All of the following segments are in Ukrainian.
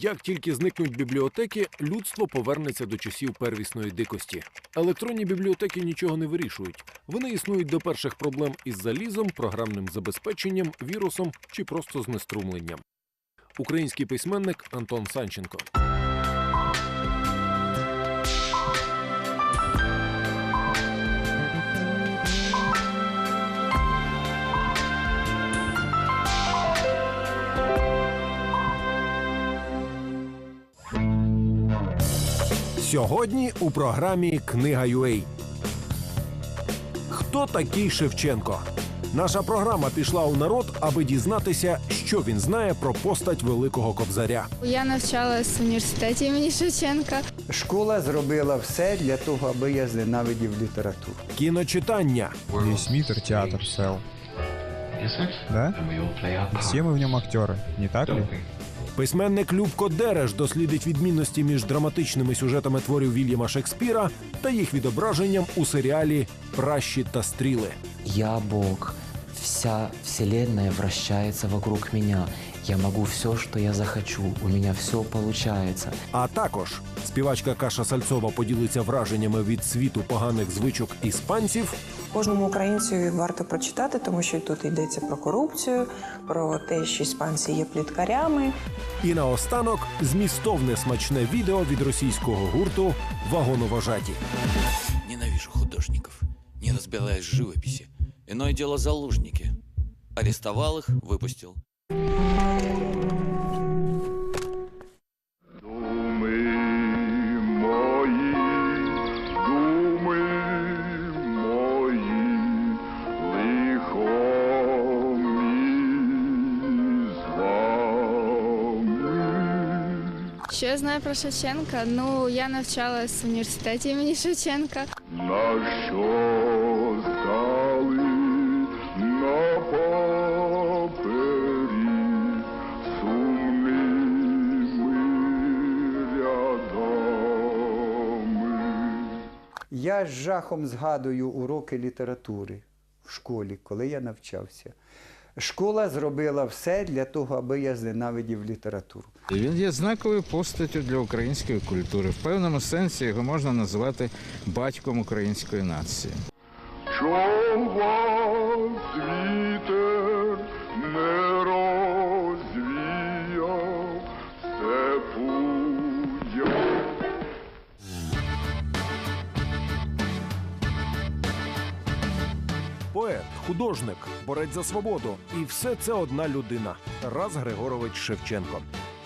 Як тільки зникнуть бібліотеки, людство повернеться до часів первісної дикості. Електронні бібліотеки нічого не вирішують. Вони існують до перших проблем із залізом, програмним забезпеченням, вірусом чи просто знеструмленням. Український письменник Антон Санченко. Сьогодні у програмі Книга UA. Хто такий Шевченко? Наша програма пішла у народ, аби дізнатися, що він знає про постать великого кобзаря. Я навчалась в університеті імені Шевченка. Школа зробила все для того, аби я зненавидів літературу. Кіночитання, Весь Митр театр сел. Да? Да? Все мы в нем актеры, не так ли? Письменник Любко Дереш дослідить відмінності між драматичними сюжетами творів Вільяма Шекспіра та їх відображенням у серіалі Пращі та стріли. Я Бог. Вся вселенная вращається вокруг меня. Я могу все, что я захочу. У меня все получается. А також співачка Каша Сальцова поділиться враженнями від світу поганих звичок іспанців. Кожному українцю варто прочитати, тому що тут йдеться про корупцію, про те, що іспанці є пліткарями. І наостанок змістовне смачне відео від російського гурту Вагоновожаті. Ненавижу художников. Не разбираясь в живописи. Иное дело заложники. Арестовал их, выпустил. Думи мої, думи мої, лихо мені з вами. Що я знаю про Шевченка? Ну, я навчалась в університеті імені Шевченка. На що Я з жахом згадую уроки літератури в школі, коли я навчався. Школа зробила все для того, аби я зненавидів літературу. Він є знаковою постаттю для української культури. В певному сенсі його можна називати батьком української нації. Чом вас художник, борець за свободу. І все це одна людина Тарас Григорович Шевченко.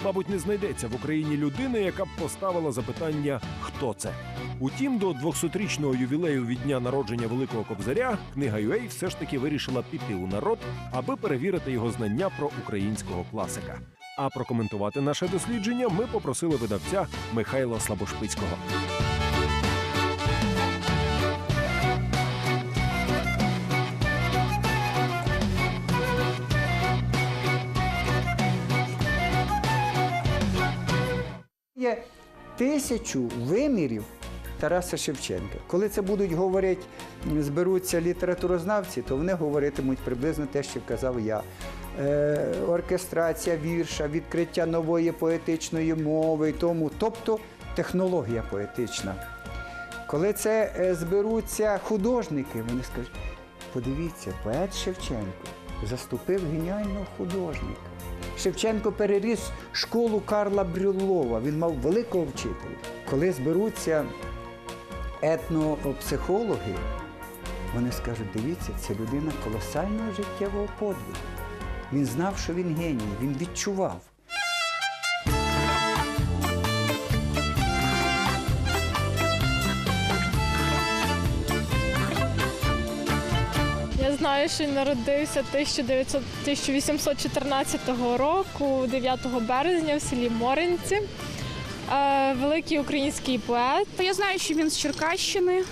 Мабуть, не знайдеться в Україні людини, яка б поставила запитання, хто це. Утім, до 200-річного ювілею від дня народження Великого Кобзаря книга UA все ж таки вирішила піти у народ, аби перевірити його знання про українського класика. А прокоментувати наше дослідження ми попросили видавця Михайла Слабошпицького. Тисячу вимірів Тараса Шевченка. Коли це будуть говорити, зберуться літературознавці, то вони говоритимуть приблизно те, що казав я. Е, оркестрація вірша, відкриття нової поетичної мови, і тому, тобто технологія поетична. Коли це е, зберуться художники, вони скажуть, подивіться, поет Шевченко заступив геніального художника. Шевченко переріс школу Карла Брюллова. Він мав великого вчителя. Коли зберуться етнопсихологи, вони скажуть, дивіться, це людина колосального життєвого подвигу. Він знав, що він геній, він відчував. Що народився 1900 1814 року, 9 березня в селі Моринці. Е, Великий український поет. Я знаю, що він з Черкащини.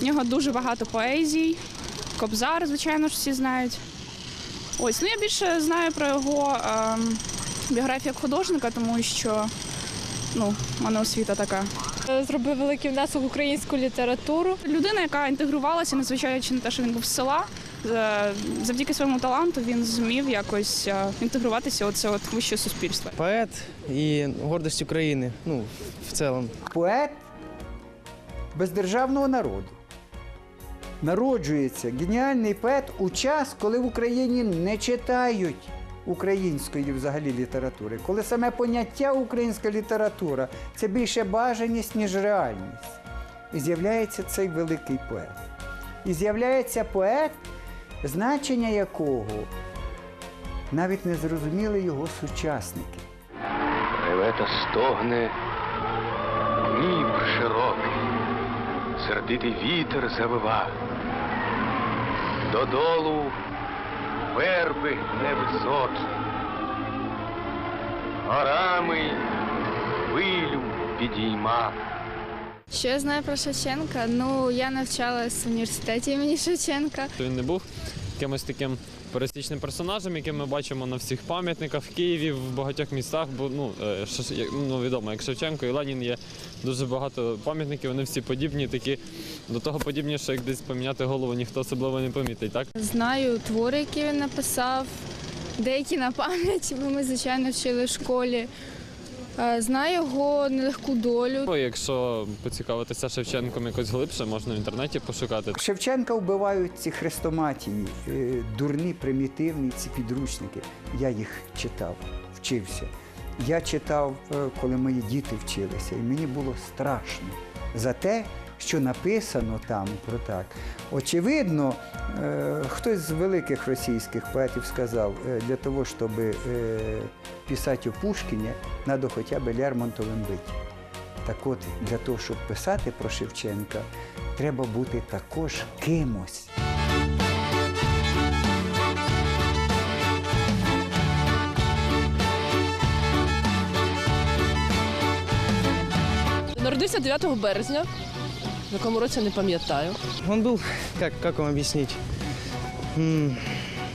В нього дуже багато поезій. Кобзар, звичайно ж, всі знають. Ось, ну я більше знаю про його ем, біографію як художника, тому що ну, в мене освіта така. Е, Зробив великий внесок в українську літературу. Людина, яка інтегрувалася, незвичайно на те, що він був з села, е, завдяки своєму таланту він зумів якось е, інтегруватися у це от вище суспільство. Поет і гордость України. Ну, в цілому. Поет бездержавного народу. Народжується геніальний поет у час, коли в Україні не читають української взагалі літератури, коли саме поняття українська література це більше бажаність, ніж реальність. І з'являється цей великий поет. І з'являється поет, значення якого навіть не зрозуміли його сучасники. Реве та стогне Дніпр широкий, сердитий вітер завива. Додолу верби невисокі, горами хвилю підійма. Що я знаю про Шевченка? Ну, я навчалась в університеті імені Шевченка. Він не був якимось таким пересічним персонажем, яким ми бачимо на всіх пам'ятниках в Києві, в багатьох містах. Бо ну, е, ну відомо, як Шевченко і Ленін є дуже багато пам'ятників. Вони всі подібні, такі до того подібні, що як десь поміняти голову, ніхто особливо не помітить. Так Знаю твори, які він написав, деякі на пам'ять, бо ми, звичайно, вчили в школі. Е, Знаю його нелегку долю. Якщо поцікавитися Шевченком якось глибше, можна в інтернеті пошукати. Шевченка вбивають ці хрестоматії, е, дурні, примітивні ці підручники. Я їх читав, вчився. Я читав, е, коли мої діти вчилися, і мені було страшно за те, що написано там про так. Очевидно, хтось з великих російських поетів сказав, для того, щоб писати о Пушкіні, треба хоча б Лермонтовим бити. Так от, для того, щоб писати про Шевченка, треба бути також кимось. Народився 9 березня, в якому році не пам'ятаю. Он был, как, как вам объяснить?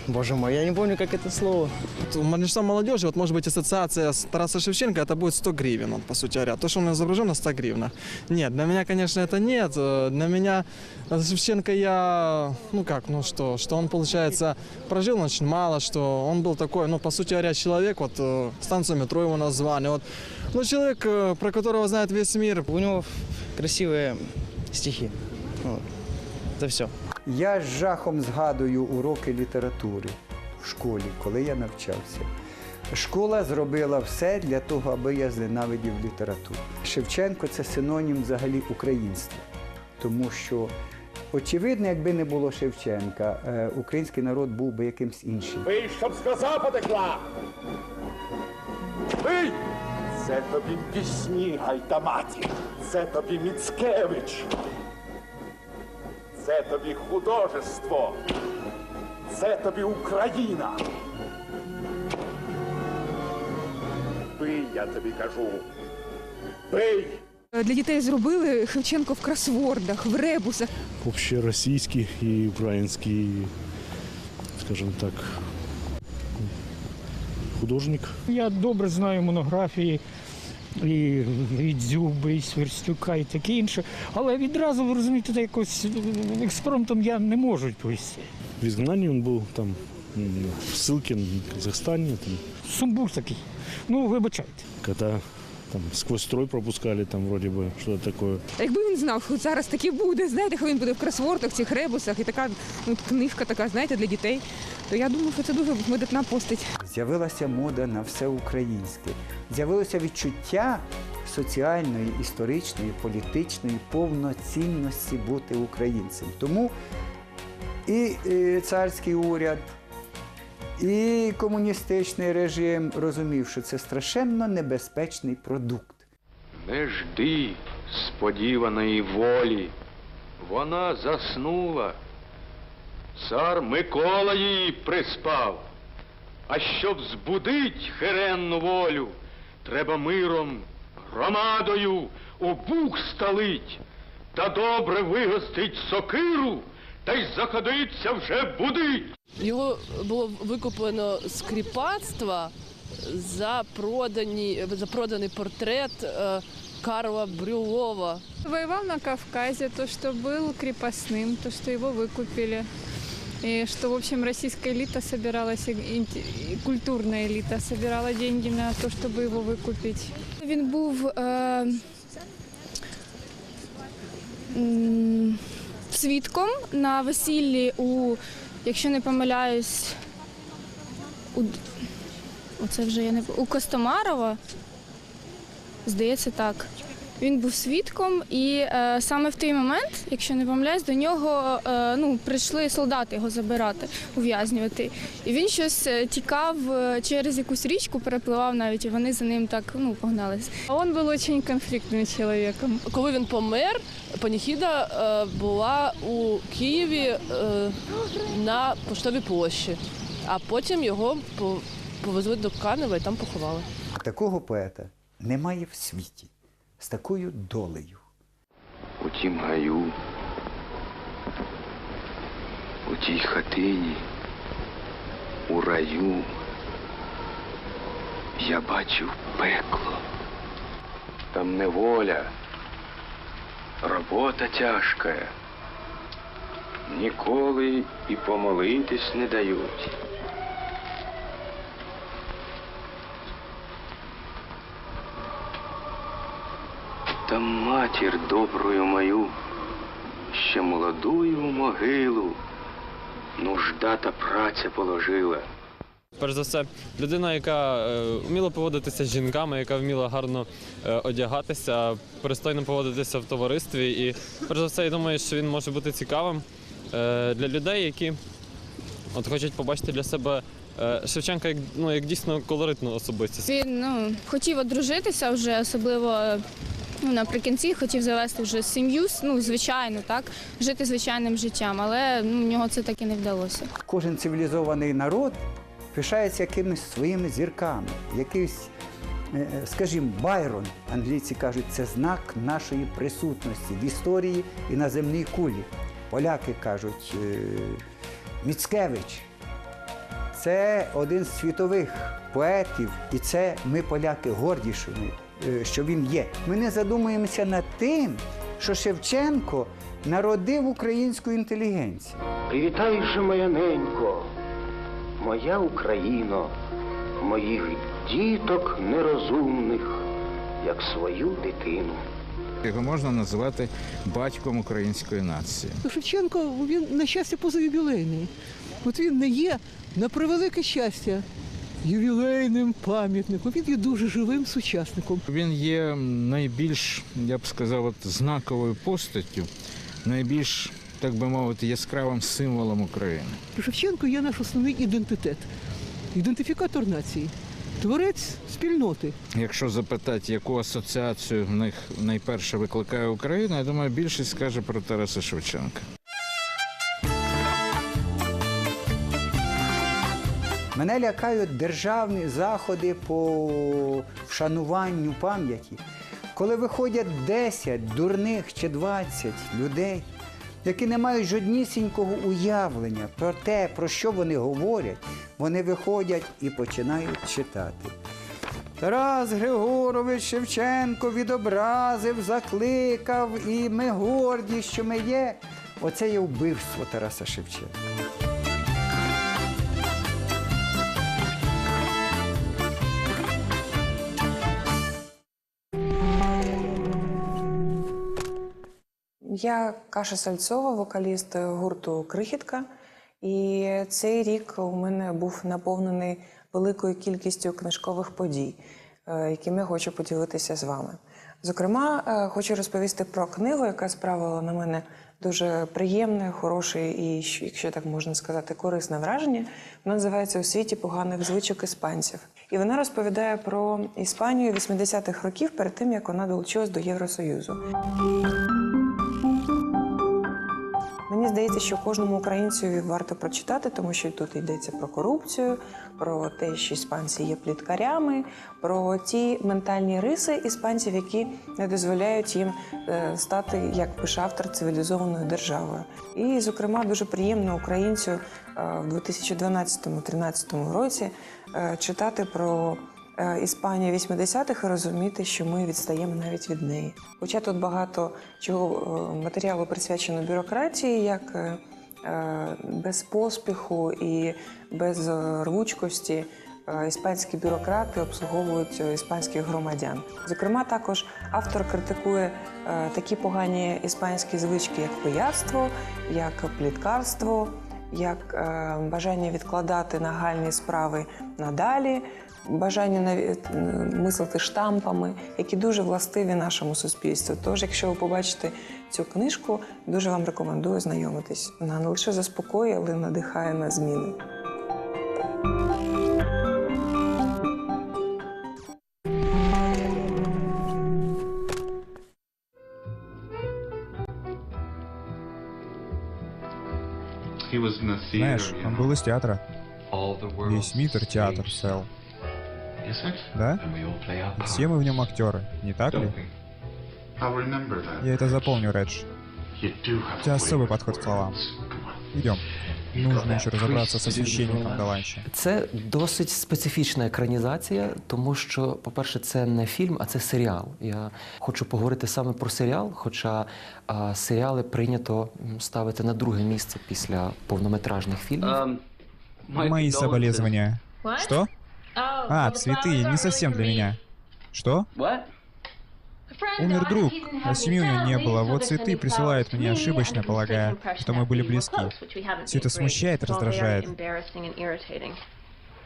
Боже мой, я не помню, как это слово. Большинства молодежи, вот может быть ассоциация с Тараса Шевченко, это будет 100 гривен, он, по сути говоря. То, что он изображен на 100 гривнах. Нет, для меня, конечно, это нет. Э, Для меня э, Шевченко я, ну как, ну что, что он, получается, прожил очень мало, что он был такой, ну, по сути говоря, человек, вот э, станцию метро его назвали, вот, ну, человек, э, про которого знает весь мир. У него красивые стихи. Вот. Это все. Я з жахом згадую уроки літератури в школі, коли я навчався. Школа зробила все для того, аби я зненавидів літературу. Шевченко це синонім взагалі українства, тому що, очевидно, якби не було Шевченка, е, український народ був би якимсь іншим. Пий, щоб коса потекла! Пий! Це тобі пісні гайдаматі, це тобі Міцкевич, це тобі художество, це тобі Україна. Пий, я тобі кажу. Пий! Для дітей зробили Шевченко в кросвордах, в ребусах. общеросійський і український, скажімо так, художник. Я добре знаю монографії і, і Дзюби, і Сверстюка, і таке інше. Але відразу, ви розумієте, так якось е, експромтом я не можу відповісти. В изгнании он был там м, в ссылке в Казахстане, там, Сумбур такий. Ну, вибачайте. когда там сквозь строй пропускали, там вроде бы что-то такое. Якби він знав, що зараз таке буде, знаєте, що він буде в кросвордах, цих ребусах, і така ну, книжка така, знаєте, для дітей, то я думаю, що це дуже видатна постать. З'явилася мода на все українське. З'явилося відчуття соціальної, історичної, політичної повноцінності бути українцем. Тому і е, царський уряд, і комуністичний режим розумів, що це страшенно небезпечний продукт. Не жди сподіваної волі. Вона заснула. Цар Микола її приспав. А щоб збудить херенну волю, треба миром, громадою у бух сталить, та добре вигостить сокиру, та й заходиться вже будить. Його було викуплено з кріпацтва за, продані, за проданий портрет е, Карла Брюлова. Воевал на Кавказе, то, что был крепостным, то, что его выкупили. И что, в общем, российская элита собиралась, и инте- и культурная элита собирала деньги на то, чтобы его викупити. Він був е, м, свідком на весіллі у, якщо не помиляюсь, у, Д- оце вже я не п- у Костомарова. Здається, так. Він був свідком, і е, саме в той момент, якщо не помиляюсь, до нього е, ну, прийшли солдати його забирати, ув'язнювати. І він щось е, тікав е, через якусь річку, перепливав навіть, і вони за ним так ну, погнались. Он був дуже конфліктним чоловіком. Коли він помер, паніхіда е, була у Києві е, на поштовій площі, а потім його повезли до Канева і там поховали. Такого поета немає в світі з такою долею. У тім гаю, у тій хатині, у раю я бачив пекло. Там неволя, робота тяжка. Ніколи і помолитись не дають. Та матір добрую мою, ще молодую в могилу, нужда та праця положила. Перш за все, людина, яка е, вміла поводитися з жінками, яка вміла гарно е, одягатися, пристойно поводитися в товаристві. І перш за все, я думаю, що він може бути цікавим е, для людей, які от хочуть побачити для себе Шевченка як, ну, як дійсно колоритну особистість. Він ну, хотів одружитися вже, особливо ну, наприкінці, хотів завести вже сім'ю, ну, звичайно, так, жити звичайним життям, але ну, в нього це так і не вдалося. Кожен цивілізований народ пишається якимись своїми зірками, якийсь, е, е, скажімо, Байрон, англійці кажуть, це знак нашої присутності в історії і на земній кулі. Поляки кажуть, е, Міцкевич. Це один з світових поетів, і це ми, поляки, горді, що, е, що він є. Ми не задумуємося над тим, що Шевченко народив українську інтелігенцію. Привітай же, моя ненько, моя Україно, моїх діток нерозумних, як свою дитину. Його можна називати батьком української нації. Шевченко він на щастя позаювілейний. От він не є на превелике щастя ювілейним пам'ятником. Він є дуже живим сучасником. Він є найбільш, я б сказав, от, знаковою постаттю, найбільш, так би мовити, яскравим символом України. Шевченко є наш основний ідентитет, ідентифікатор нації, творець спільноти. Якщо запитати, яку асоціацію в них найперше викликає Україна, я думаю, більшість скаже про Тараса Шевченка. Мене лякають державні заходи по вшануванню пам'яті, коли виходять 10 дурних чи 20 людей, які не мають жоднісінького уявлення про те, про що вони говорять, вони виходять і починають читати. Тарас Григорович Шевченко відобразив, закликав, і ми горді, що ми є. Оце є вбивство Тараса Шевченка. Я Каша Сальцова, вокаліст гурту Крихітка. І цей рік у мене був наповнений великою кількістю книжкових подій, е, якими я хочу поділитися з вами. Зокрема, е, хочу розповісти про книгу, яка справила на мене дуже приємне, хороше і, якщо так можна сказати, корисне враження. Вона називається У світі поганих звичок іспанців. І вона розповідає про Іспанію 80-х років перед тим, як вона долучилась до Євросоюзу. Мені здається, що кожному українцю варто прочитати, тому що тут йдеться про корупцію, про те, що іспанці є пліткарями, про ті ментальні риси іспанців, які не дозволяють їм е, стати, як пише автор, цивілізованою державою. І, зокрема, дуже приємно українцю е, в 2012-2013 році е, читати про е, Іспанію 80-х і розуміти, що ми відстаємо навіть від неї. Хоча тут багато чого е, матеріалу присвячено бюрократії, як е, без поспіху і без рвучкості іспанські бюрократи обслуговують іспанських громадян. Зокрема, також автор критикує такі погані іспанські звички, як пияцтво, як пліткарство, як бажання відкладати нагальні справи надалі, бажання наві- е, мислити штампами, які дуже властиві нашому суспільству. Тож, якщо ви побачите цю книжку, дуже вам рекомендую знайомитись. Вона не лише заспокоює, але й надихає на зміни. Знаешь, он был из театра. Весь Митр театр, Сэл. Да? И Все мы в нем актеры, не так ли? Я это запомню, Редж. У тебя особый подход к словам. Идем. Нужно еще разобраться со священником Даланчи. Це досить специфічна екранізація, тому що, по-перше, це не фільм, а це серіал. Я хочу поговорити саме про серіал, хоча а, серіали прийнято м, ставити на друге місце після повнометражних фільмів. Мои соболезнования. Что? А, цветы, не совсем для меня. Что? Умер друг, а семьи у него не было. Вот цветы присылают мне ошибочно, полагая, что мы были близки. Все это смущает и раздражает.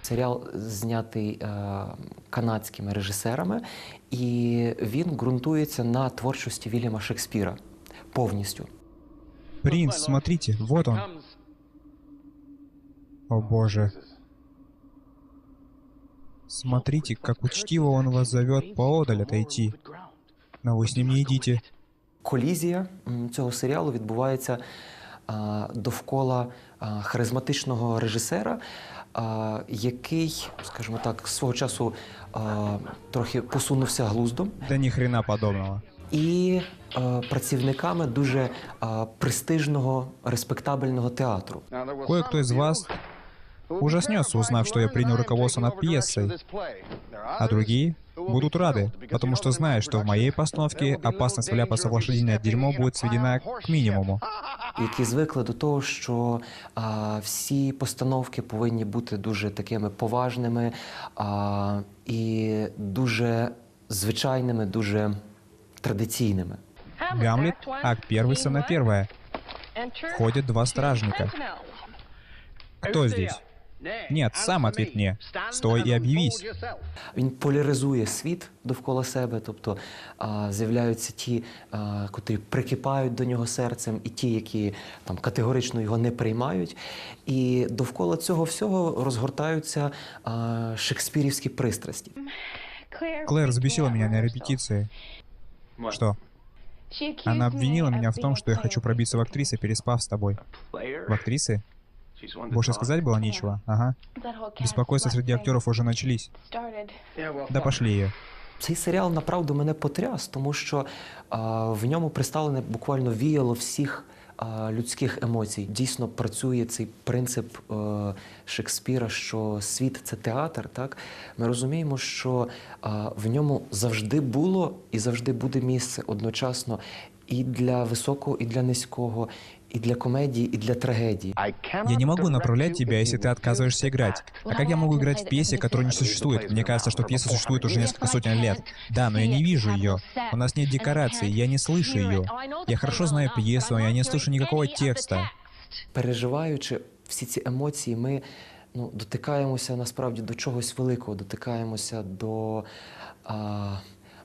Серіал знятий е, канадськими режисерами, і він ґрунтується на творчості Вільяма Шекспіра повністю. Принц, смотрите, вот он. О боже. Смотрите, как учтиво он вас зовет поодаль отойти. Но вы с ним не идите. Колізія цього серіалу відбувається довкола харизматичного режисера, який, скажімо так, свого часу трохи посунувся глуздом. Да ни хрена подобного. і е, працівниками дуже е, престижного, респектабельного театру. Кое-кто из вас ужаснется, узнав, что я принял руководство над пьесой, а другие будут рады, потому что знают, что в моей постановке опасность вляпаться в лошадиное дерьмо будет сведена к минимуму. які звикли до того, що а, всі постановки повинні бути дуже такими поважними а, і дуже звичайними, дуже традиційними. Гамлет, акт первый, сцена первая. Входят два стражника. Кто здесь? Нет, сам ответь мне. Стой и объявись. Він поляризує світ довкола себе, тобто а, з'являються ті, а, котрі прикипають до нього серцем, і ті, які там категорично його не приймають. І довкола цього всього розгортаються а, шекспірівські пристрасті. Клэр взбесила меня на репетиции. Что? Она обвинила меня в том, что я хочу пробиться в актрисы, переспав с тобой. В актрисы? Больше сказать было нечего, ага. Беспокойства среди актеров уже начались. Да пошли ее. Цей серіал направду мене потряс, тому що а, в ньому представлене буквально віяло всіх а, людських емоцій. Дійсно працює цей принцип е, Шекспіра, що світ це театр. Так ми розуміємо, що а, в ньому завжди було і завжди буде місце одночасно і для високого, і для низького, і для комедії, і для трагедії. Я не могу направлять тебя, если ты отказываешься играть. А как я могу играть в пьесе, которая не существует? Мне кажется, что пьеса существует уже несколько сотен лет. Да, но я не вижу ее. У нас нет декораций, я не слышу ее. Я хорошо знаю пьесу, но я не слышу никакого текста. переживаючи всі ці емоції, ми ну, дотикаємося насправді до чогось великого, дотикаємося до. А,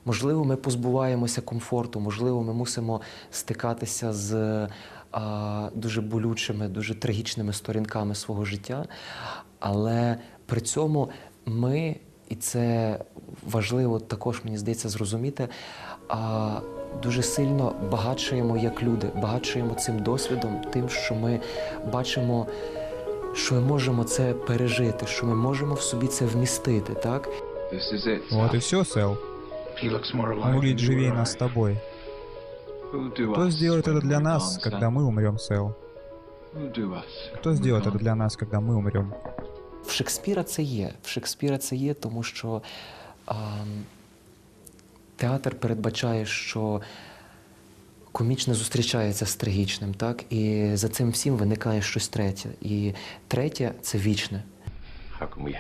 можливо, ми позбуваємося комфорту, можливо, ми мусимо стикатися з а, дуже болючими, дуже трагічними сторінками свого життя. Але при цьому ми, і це важливо також, мені здається, зрозуміти. Дуже сильно багатшаємо як люди, багатшаємо цим досвідом, тим, що ми бачимо, що ми можемо це пережити, що ми можемо в собі це вмістити, так? Вот и все. Он выглядит живее нас с тобой. Кто сделает это для нас, когда мы умрем, Сэл? Кто сделает это для нас, когда мы умрем? В Шекспіра це є. В Шекспіра це є, тому що а, театр передбачає, що комічне зустрічається з трагічним, так? І за цим всім виникає щось третє. І третє це вічне.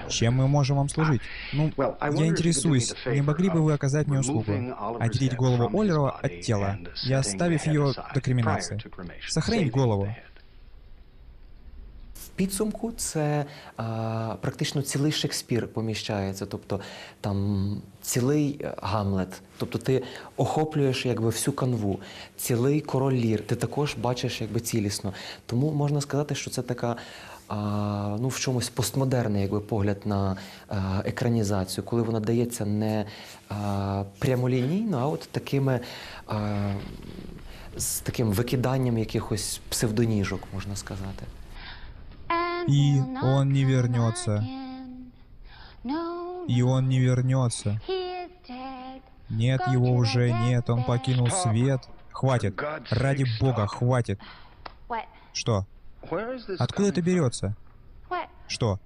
Чем мы можем вам служить? Ну, я интересуюсь, не могли бы вы оказать мне услугу? Отделить голову Оллерова от тела и оставив ее до креминации. Сохранить голову. В підсумку це а, практично цілий Шекспір поміщається, тобто там цілий е, Гамлет. Тобто ти охоплюєш якби всю канву, цілий король Лір, ти також бачиш якби цілісно. Тому можна сказати, що це така. А, ну, в чомусь постмодерний якби, погляд на а, екранізацію, коли вона дається не а, прямолінійно, а от такими а, з таким викиданням якихось псевдоніжок, можна сказати. И он не вернется. И он не вернется. Нет его уже, нет, он покинул свет. Хватит. Ради бога, хватит. Что? Откуда это берется? Что?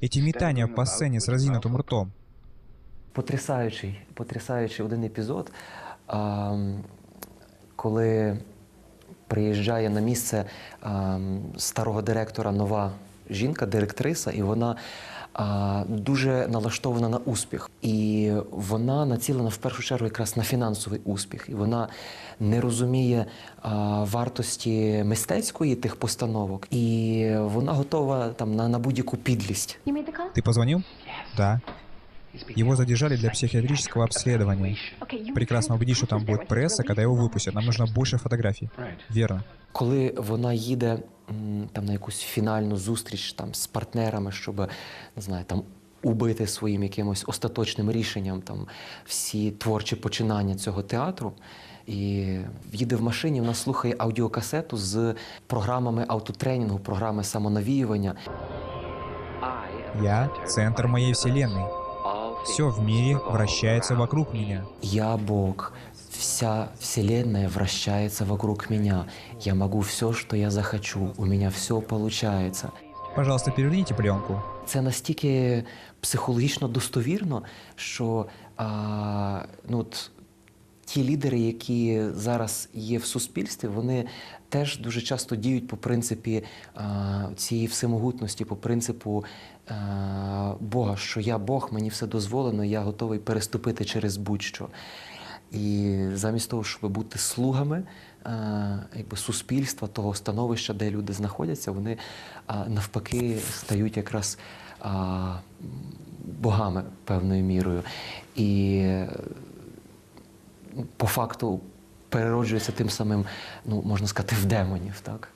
Эти метания по сцене с разинутым ртом. Потрясаючий, потрясаючий один епізод, а, коли приїжджає на місце а, старого директора нова жінка, директриса, і вона а, дуже налаштована на успіх. І вона націлена в першу чергу якраз на фінансовий успіх. І вона не розуміє вартості мистецької тих постановок, і вона готова там на, на будь-яку підлість. Ты позвонил? Да. Его задержали для психиатрического обследования. Прекрасно убедись, что там будет пресса, когда его выпустят. Нам нужно больше фотографий. Верно. Коли вона їде там на якусь фінальну зустріч там з партнерами, щоб не знаю, там убити своїм якимось остаточним рішенням там всі творчі починання цього театру. І їде в машині, вона слухає аудіокасету з програмами автотренінгу, програми самонавіювання. Я — центр моей вселенной. Все в мире вращается вокруг меня. Я Бог. Вся вселенная вращается вокруг меня. Я могу все, что я захочу. У меня все получается. Пожалуйста, переверните пленку. Це настільки психологічно достовірно, що а, ну, от, ті лідери, які зараз є в суспільстві, вони теж дуже часто діють по принципі а, цієї всемогутності, по принципу а, Бога, що я Бог, мені все дозволено, я готовий переступити через будь-що. І замість того, щоб бути слугами якби, суспільства, того становища, де люди знаходяться, вони навпаки стають якраз богами певною мірою. І е, по факту перероджується тим самим, ну, можна сказати, в демонів. Так?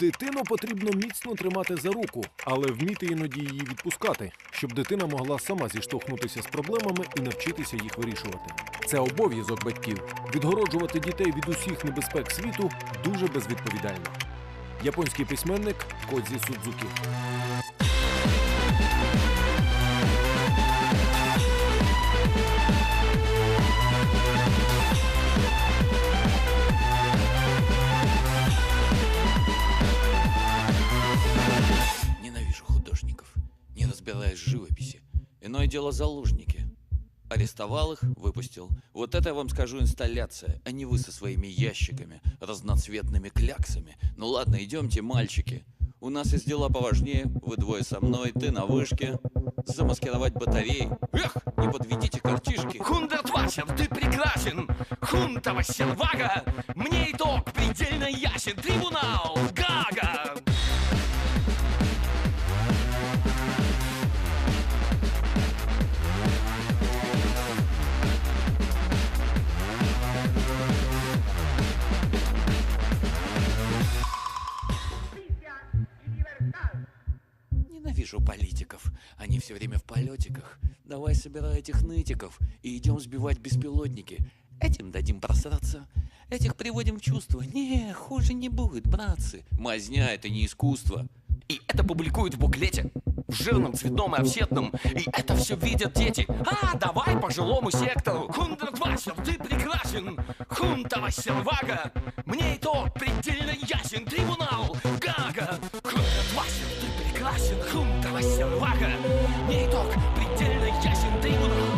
Дитину потрібно міцно тримати за руку, але вміти іноді її відпускати, щоб дитина могла сама зіштовхнутися з проблемами і навчитися їх вирішувати. Це обов'язок батьків відгороджувати дітей від усіх небезпек світу дуже безвідповідально. Японський письменник Кодзі Судзукі. Иное дело заложники. Арестовал их, выпустил. Вот это я вам скажу инсталляция, а не вы со своими ящиками, разноцветными кляксами. Ну ладно, идемте, мальчики. У нас есть дела поважнее. Вы двое со мной, ты на вышке. Замаскировать батареи. Эх, не подведите картишки. Хундертвасер, ты прекрасен! Хунтова сервага! Мне итог предельно ясен! Трибунал! Гага! Ненавижу политиков. Они все время в полетиках. Давай собирай этих нытиков и идем сбивать беспилотники. Этим дадим просраться. Этих приводим в чувство. Не, хуже не будет, братцы. Мазня — это не искусство. И это публикуют в буклете. В жирном, цветном и офсетном. И это все видят дети. А, давай по жилому сектору. Хундертвасер, ты прекрасен! Хунтова сервага! Мне итог предельно ясен! Трибунал! Гага! хум, давай, прекрасен! не итог предельно ясен! Трибунал!